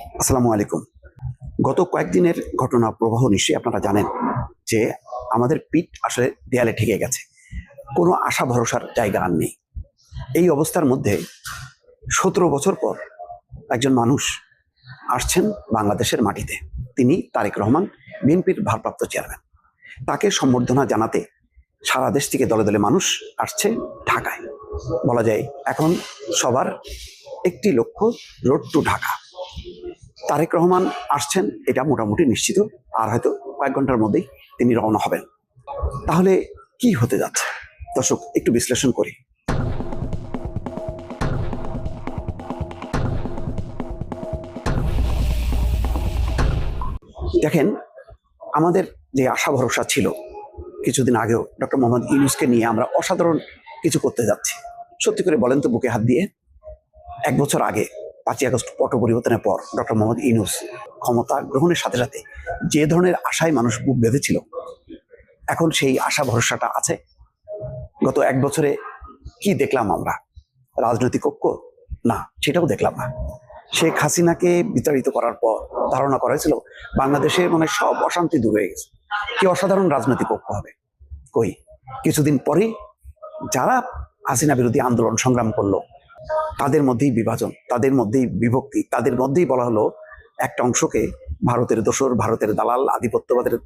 আসসালামু আলাইকুম। গত কয়েকদিনের ঘটনা প্রবাহ নিশ্চয়ই আপনারা জানেন যে আমাদের পিঠ আসলে দেয়ালে ঠেকে গেছে। কোনো আশা ভরসার জায়গা আর নেই। এই অবস্থার মধ্যে সতেরো বছর পর একজন মানুষ আসছেন বাংলাদেশের মাটিতে। তিনি তারেক রহমান, বিএনপির ভারপ্রাপ্ত চেয়ারম্যান। তাকে সম্বর্ধনা জানাতে সারা দেশ থেকে দলে দলে মানুষ আসছে ঢাকায়। বলা যায় এখন সবার একটি লক্ষ্য, রোড টু ঢাকা। তারেক রহমান আসছেন, এটা মোটামুটি নিশ্চিত। আর হয়তো কয়েক ঘণ্টার মধ্যেই তিনি রওনা হবেন। তাহলে কি হতে যাচ্ছে? দর্শক, একটু বিশ্লেষণ করি। দেখেন, আমাদের যে আশা ভরসা ছিল, কিছুদিন আগেও ডক্টর মোহাম্মদ ইউনুসকে নিয়ে আমরা অসাধারণ কিছু করতে যাচ্ছি। সত্যি করে বলেন তো, বুকে হাত দিয়ে, এক বছর আগে পাঁচই আগস্ট পট পরিবর্তনের পর ডক্টর মোহাম্মদ ইউনুস ক্ষমতা গ্রহণের সাথে সাথে যে ধরনের আশায় মানুষ বুক বেঁধেছিল, এখন সেই আশা ভরসাটা আছে। গত এক বছরে কি দেখলাম আমরা? রাজনৈতিক ঐক্য? না, সেটাও দেখলাম না। শেখ হাসিনাকে বিতাড়িত করার পর ধারণা করা হয়েছিল বাংলাদেশে মানে সব অশান্তি দূর হয়ে গেছে। কি অসাধারণ রাজনৈতিক ঐক্য হবে। কই? কিছুদিন পরেই যারা হাসিনা বিরোধী আন্দোলন সংগ্রাম করল তাদের মধ্যেই বিভাজন, তাদের মধ্যেই বিভক্তি, তাদের মধ্যেই বলা হলো একটা অংশকে ভারতের দোসর, ভারতের দালাল, আধিপত্যবাদের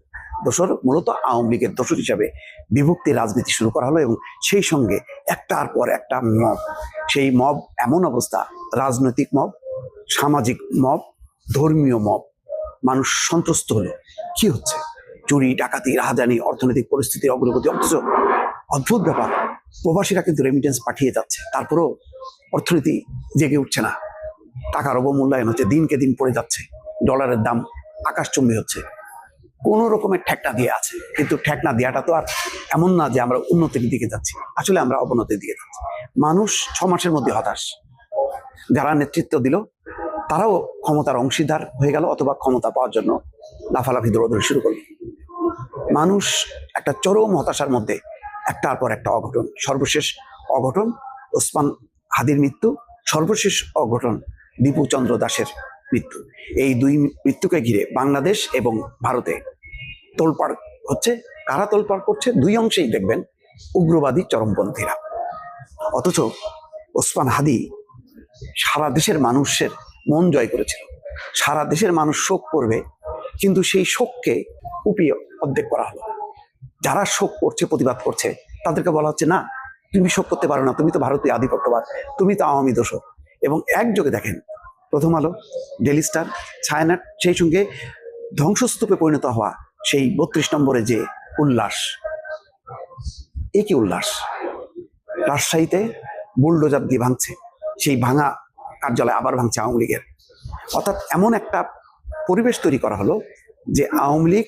দোসর, মূলত আওয়ামী লীগের দোসর হিসাবে বিভক্তি রাজনীতি শুরু করা হলো এবং সেই সঙ্গে একটার পর একটা মব। সেই মব এমন অবস্থা, রাজনৈতিক মব, সামাজিক মব, ধর্মীয় মব। মানুষ সন্ত্রস্ত হলো। কি হচ্ছে? চুরি, ডাকাতি, রাহাজানি, অর্থনৈতিক পরিস্থিতির অগ্রগতি, অথচ অদ্ভুত ব্যাপার। প্রবাসীরা কিন্তু রেমিটেন্স পাঠিয়ে যাচ্ছে। তারপরেও অর্থনীতি জেগে উঠছে না। টাকার অবমূল্যায়ন হচ্ছে, দিনকে দিন পড়ে যাচ্ছে। ডলারের দাম আকাশচুম্বী হচ্ছে। কোনো রকমের ঠেকনা দিয়ে আছে। কিন্তু ঠেকনা দেওয়াটা তো আর এমন না যে আমরা উন্নতির দিকে যাচ্ছি। আসলে আমরা অবনতির দিকে যাচ্ছি। মানুষ ছ মাসের মধ্যে হতাশ। যারা নেতৃত্ব দিল, তারাও ক্ষমতার অংশীদার হয়ে গেল অথবা ক্ষমতা পাওয়ার জন্য লাফালাফি দৌড়াদৌড়ি শুরু করল। মানুষ একটা চরম হতাশার মধ্যে একটার পর একটা অঘটন। সর্বশেষ অঘটন ওসমান হাদির মৃত্যু, সর্বশেষ অঘটন দীপুচন্দ্র দাসের মৃত্যু। এই দুই মৃত্যুকে ঘিরে বাংলাদেশ এবং ভারতে তোলপাড় হচ্ছে। কারা তোলপাড় করছে? দুই অংশেই দেখবেন উগ্রবাদী চরমপন্থীরা। অথচ ওসমান হাদি সারা দেশের মানুষের মন জয় করেছিল। সারা দেশের মানুষ শোক করবে, কিন্তু সেই শোককে কুপিয়ে অর্ধেক করা হলো। যারা শোক করছে, প্রতিবাদ করছে, তাদেরকে বলা হচ্ছে, না তুমি শোক করতে পারো না, তুমি তো ভারতীয় আধিপত্যবাদ, তুমি তো আওয়ামী দোষ এবং একযোগে দেখেন, প্রথম আলো ডেলি স্টার ছায়ানাট, সেই সঙ্গে ধ্বংসস্তূপে পরিণত হওয়া সেই বত্রিশ নম্বরে যে উল্লাস, এ কি উল্লাস? রাজশাহীতে বুলডোজার দিয়ে ভাঙছে, সেই ভাঙা কার্যালয় আবার ভাঙছে আওয়ামী লীগের। অর্থাৎ এমন একটা পরিবেশ তৈরি করা হলো যে আওয়ামী লীগ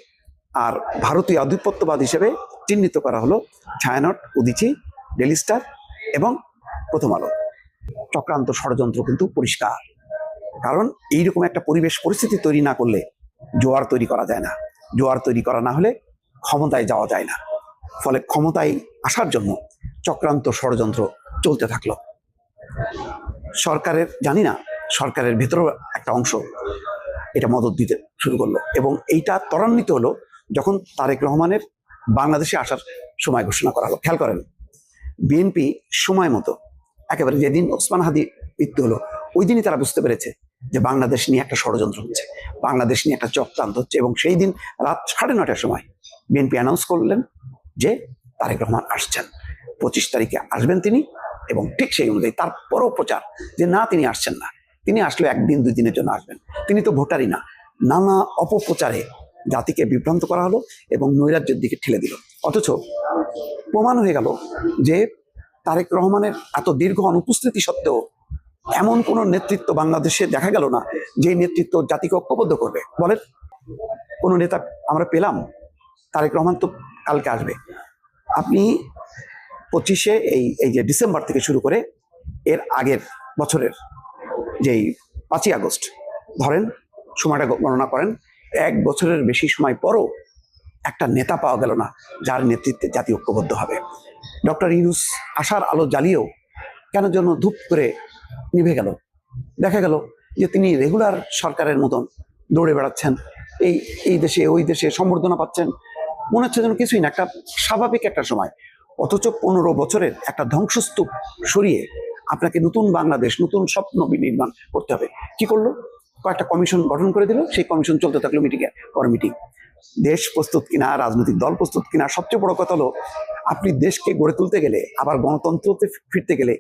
আর ভারতীয় আধিপত্যবাদ হিসেবে চিহ্নিত করা হলো ছায়ানট, উদিচি ডেলি স্টার এবং প্রথম আলো। চক্রান্ত ষড়যন্ত্র কিন্তু পরিষ্কার। কারণ এইরকম একটা পরিবেশ পরিস্থিতি তৈরি না করলে জোয়ার তৈরি করা যায় না। জোয়ার তৈরি করা না হলে ক্ষমতায় যাওয়া যায় না। ফলে ক্ষমতায় আসার জন্য চক্রান্ত ষড়যন্ত্র চলতে থাকল। সরকারের, জানি না, সরকারের ভেতরেও একটা অংশ এটা মদত দিতে শুরু করল এবং এইটা ত্বরান্বিত হলো যখন তারেক রহমানের বাংলাদেশে আসার সময় ঘোষণা করা হলো। খেয়াল করেন বিএনপি সময় মতো, একেবারে যেদিন ওসমান হাদি মৃত্যু হলো, ওই দিনই তারা বুঝতে পেরেছে যে বাংলাদেশ নিয়ে একটা ষড়যন্ত্র হচ্ছে। বাংলাদেশ নিয়ে একটা চক্রান্ত হচ্ছে এবং সেই দিন রাত সাড়ে নটার সময় বিএনপি অ্যানাউন্স করলেন যে তারেক রহমান আসছেন। পঁচিশ তারিখে আসবেন তিনি এবং ঠিক সেই অনুযায়ী তারপরও প্রচার যে না, তিনি আসছেন না। তিনি আসলে একদিন দুই দিনের জন্য আসবেন। তিনি তো ভোটারই না। নানা অপপ্রচারে জাতিকে বিভ্রান্ত করা হলো এবং নৈরাজ্যের দিকে ঠেলে দিল। অথচ প্রমাণ হয়ে গেল যে তারেক রহমানের এত দীর্ঘ অনুপস্থিতি সত্ত্বেও এমন কোন নেতৃত্ব বাংলাদেশে দেখা গেল না যে নেতৃত্ব জাতিকে ঐক্যবদ্ধ করবে। বলেন, কোন নেতা আমরা পেলাম? তারেক রহমান তো কালকে আসবে। আপনি পঁচিশে এই এই যে ডিসেম্বর থেকে শুরু করে এর আগের বছরের যেই পাঁচই আগস্ট, ধরেন সময়টা গণনা করেন এক বছরের বেশি সময় পরও একটা নেতা পাওয়া গেল না, যার নেতৃত্বে জাতি ঐক্যবদ্ধ হবে। ডক্টর ইউনুস আশার আলো জ্বালিয়েও কেন জন্য ধূপ করে নিভে গেল। দেখা গেল যে তিনি রেগুলার সরকারের মতন দৌড়ে বেড়াচ্ছেন, এই এই দেশে, ওই দেশে সম্বর্ধনা পাচ্ছেন। মনে হচ্ছে যেন কিছুই না, একটা স্বাভাবিক একটা সময়। অথচ পনেরো বছরের একটা ধ্বংসস্তূপ সরিয়ে আপনাকে নতুন বাংলাদেশ, নতুন স্বপ্ন নির্মাণ করতে হবে। কি করল? কয়েকটা কমিশন গঠন করে দিল, সেই কমিশন চলতে থাকল মিটিংয়ে পর মিটিং দেশ প্রস্তুত কিনা, রাজনৈতিক দল প্রস্তুত কিনা, সবচেয়ে বড় কথা হলো, আপনি দেশকে গড়ে তুলতে গেলে, আবার গণতন্ত্রতে ফিরতে গেলে,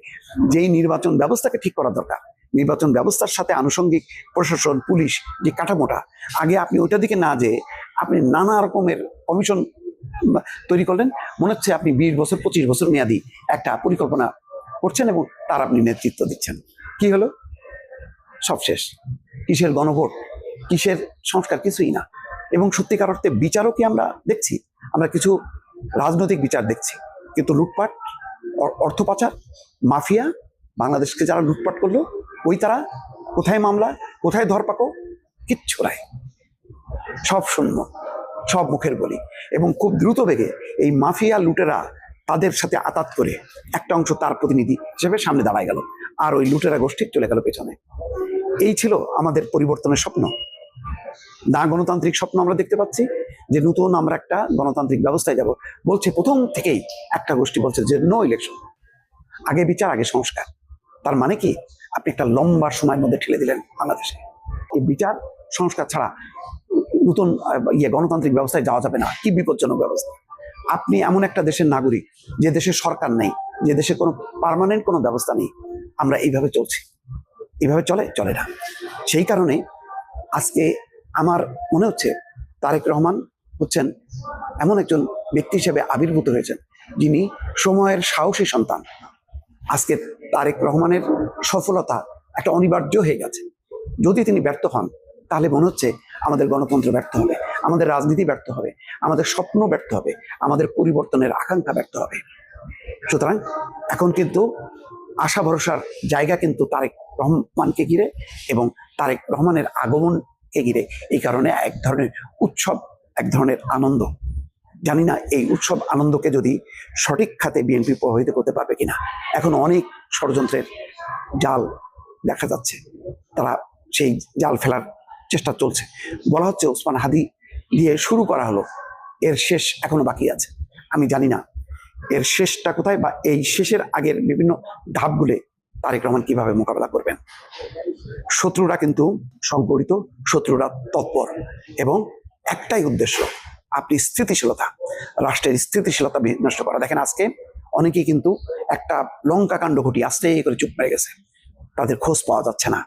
যেই নির্বাচন ব্যবস্থাকে ঠিক করা দরকার, নির্বাচন ব্যবস্থার সাথে আনুষঙ্গিক প্রশাসন, পুলিশ যে কাঠামোটা, আগে আপনি ওইটার দিকে না যে আপনি নানা রকমের কমিশন তৈরি করলেন, মনে হচ্ছে আপনি বিশ বছর, পঁচিশ বছর মেয়াদি একটা পরিকল্পনা করছেন এবং তার আপনি নেতৃত্ব দিচ্ছেন। কি হলো? সব শেষ কিসের গণভোট? কিসের সংস্কার? কিছুই না। এবং সত্যিকার অর্থে বিচারও কি আমরা দেখছি। আমরা কিছু রাজনৈতিক বিচার দেখছি। কিন্তু লুটপাট অর্থ পাচার, মাফিয়া, বাংলাদেশকে যারা লুটপাট করল, ওই তারা কোথায় মামলা, কোথায় ধরপাকড়? কিচ্ছু নাই। সব শূন্য, সব মুখের বলি। এবং খুব দ্রুত বেগে এই মাফিয়া লুটেরা তাদের সাথে আতাত করে একটা অংশ তার প্রতিনিধি হিসেবে সামনে দাঁড়ায় গেল। আর ওই লুটেরা গোষ্ঠী চলে গেল পেছনে। এই ছিল আমাদের পরিবর্তনের স্বপ্ন। না, গণতান্ত্রিক স্বপ্ন আমরা দেখতে পাচ্ছি যে নতুন আমরা একটা গণতান্ত্রিক ব্যবস্থায় যাব। বলছে প্রথম থেকেই একটা গোষ্ঠী বলছে যে নো ইলেকশন আগে বিচার, আগে সংস্কার। তার মানে কি? আপনি একটা লম্বা সময়ের মধ্যে ঠেলে দিলেন বাংলাদেশে এই বিচার, সংস্কার ছাড়া নতুন ইয়ে গণতান্ত্রিক ব্যবস্থায় যাওয়া যাবে না। কি বিপজ্জনক ব্যবস্থা। আপনি এমন একটা দেশের নাগরিক যে দেশে সরকার নেই, যে দেশে কোনো পার্মানেন্ট কোনো ব্যবস্থা নেই। আমরা এইভাবে চলছি। এইভাবে চলে? চলে না। সেই কারণে আজকে আমার মনে হচ্ছে তারেক রহমান হচ্ছেন এমন একজন ব্যক্তি হিসেবে আবির্ভূত হয়েছেন, যিনি সময়ের সাহসী সন্তান। আজকে তারেক রহমানের সফলতা একটা অনিবার্য হয়ে গেছে। যদি তিনি ব্যর্থ হন, তাহলে মনে হচ্ছে আমাদের গণতন্ত্র ব্যর্থ হবে, আমাদের রাজনীতি ব্যর্থ হবে, আমাদের স্বপ্ন ব্যর্থ হবে, আমাদের পরিবর্তনের আকাঙ্ক্ষা ব্যর্থ হবে। সুতরাং এখন কিন্তু আশা ভরসার জায়গা কিন্তু তারেক রহমানকে ঘিরে এবং তারেক রহমানের আগমনকে ঘিরে এই কারণে এক ধরনের উৎসব, এক ধরনের আনন্দ। জানি না এই উৎসব আনন্দকে যদি সঠিক খাতে বিএনপি প্রভাবিত করতে পারবে কিনা। এখন অনেক ষড়যন্ত্রের জাল দেখা যাচ্ছে। তারা সেই জাল ফেলার চেষ্টা চলছে। বলা হচ্ছে ওসমান হাদি দিয়ে শুরু করা হলো। এর শেষ এখনও বাকি আছে। আমি জানি না এর শেষটা কোথায় বা এই শেষের আগের বিভিন্ন ধাপগুলো তারেক রহমান কীভাবে মোকাবেলা করবেন? শত্রুরা কিন্তু সংগঠিত, শত্রুরা তৎপর এবং একটাই উদ্দেশ্য, আপনি স্থিতিশীলতা, রাষ্ট্রের স্থিতিশীলতা বিনষ্ট করা। দেখেন আজকে অনেকেই কিন্তু একটা লঙ্কা কাণ্ড ঘটি আস্তে করে চুপ মেরে গেছে। তাদের খোঁজ পাওয়া যাচ্ছে না।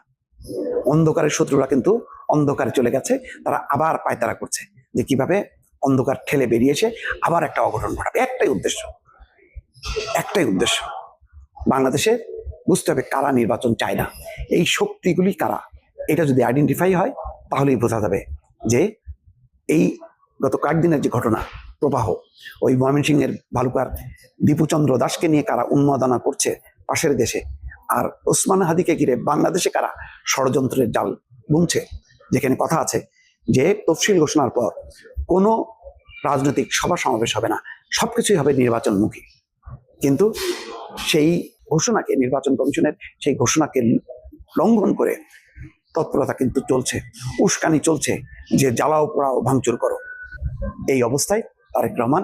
অন্ধকারের শত্রুরা কিন্তু অন্ধকারে চলে গেছে, তারা আবার পায়তারা করছে যে কীভাবে অন্ধকার ঠেলে বেরিয়েছে, আবার একটা অঘটন ঘটাবে। একটাই উদ্দেশ্য একটাই উদ্দেশ্য বাংলাদেশে বুঝতে হবে কারা নির্বাচন চায় না। এই শক্তিগুলি কারা? এটা যদি আইডেন্টিফাই হয়, তাহলেই বোঝা যাবে যে এই গত কয়েকদিনের যে ঘটনা, প্রবাহ, ওই ময়মনসিংহের ভালুকার দীপুচন্দ্র দাসকে নিয়ে কারা উন্মাদনা করছে পাশের দেশে, আর ওসমান হাদিকে ঘিরে বাংলাদেশে কারা ষড়যন্ত্রের জাল বুনছে, যেখানে কথা আছে যে তফসিল ঘোষণার পর কোনো রাজনৈতিক সভা সমাবেশ হবে না, সবকিছুই হবে নির্বাচনমুখী। কিন্তু সেই ঘোষণাকে, নির্বাচন কমিশনের সেই ঘোষণাকে লঙ্ঘন করে তৎপরতা কিন্তু চলছে, উস্কানি চলছে, যে জ্বালাও পোড়াও ভাঙচুর করো। এই অবস্থায় তারেক রহমান